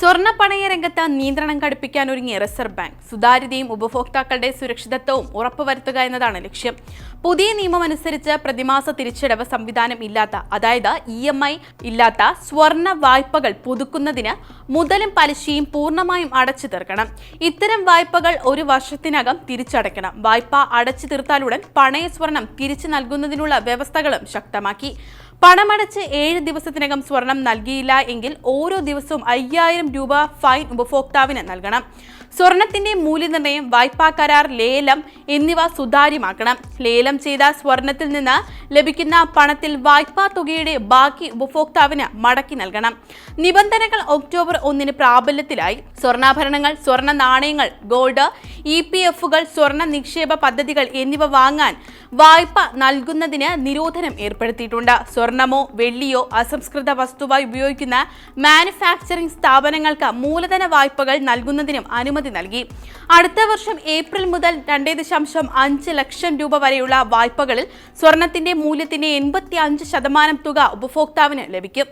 സ്വർണ പണയ രംഗത്ത് നിയന്ത്രണം കടുപ്പിക്കാൻ ഒരുങ്ങിയ റിസർവ് ബാങ്ക്. സുതാര്യതയും ഉപഭോക്താക്കളുടെ സുരക്ഷിതത്വവും ഉറപ്പുവരുത്തുക എന്നതാണ് ലക്ഷ്യം. പുതിയ നിയമം അനുസരിച്ച് പ്രതിമാസ തിരിച്ചടവ് സംവിധാനം ഇല്ലാത്ത അതായത് ഇ എം ഐ ഇല്ലാത്ത സ്വർണ വായ്പകൾ പുതുക്കുന്നതിന് മുതലും പലിശയും പൂർണമായും അടച്ചു തീർക്കണം. ഇത്തരം വായ്പകൾ ഒരു വർഷത്തിനകം തിരിച്ചടയ്ക്കണം. വായ്പ അടച്ചു തീർത്താലുടൻ പണയ സ്വർണം തിരിച്ചു നൽകുന്നതിനുള്ള വ്യവസ്ഥകളും ശക്തമാക്കി. പണമടച്ച് ഏഴ് ദിവസത്തിനകം സ്വർണം നൽകിയില്ല എങ്കിൽ ഓരോ ദിവസവും അയ്യായിരം രൂപ ഫൈൻ ഉപഭോക്താവിന് നൽകണം. സ്വർണത്തിന്റെ മൂല്യനിർണയം വായ്പാ കരാർ ലേലം എന്നിവ സുതാര്യമാക്കണം. ലേലം ചെയ്ത സ്വർണത്തിൽ നിന്ന് ലഭിക്കുന്ന പണത്തിൽ വായ്പാ തുകയുടെ ബാക്കി ഉപഭോക്താവിന് മടക്കി നൽകണം. നിബന്ധനകൾ ഒക്ടോബർ ഒന്നിന് പ്രാബല്യത്തിലായി. സ്വർണാഭരണങ്ങൾ സ്വർണ നാണയങ്ങൾ ഗോൾഡ് ഇ പി എഫുകൾ സ്വർണ നിക്ഷേപ പദ്ധതികൾ എന്നിവ വാങ്ങാൻ വായ്പ നൽകുന്നതിന് നിരോധനം ഏർപ്പെടുത്തിയിട്ടുണ്ട്. സ്വർണമോ വെള്ളിയോ അസംസ്കൃത വസ്തുവായി ഉപയോഗിക്കുന്ന മാനുഫാക്ചറിംഗ് സ്ഥാപനങ്ങൾക്ക് മൂലധന വായ്പകൾ നൽകുന്നതിനും അനുമതി നൽകി. അടുത്ത വർഷം ഏപ്രിൽ മുതൽ രണ്ടേ ദശാംശം അഞ്ച് ലക്ഷം രൂപ വരെയുള്ള വായ്പകളിൽ സ്വർണത്തിന്റെ മൂല്യത്തിന്റെ എൺപത്തി അഞ്ച് ശതമാനം തുക ഉപഭോക്താവിന് ലഭിക്കും.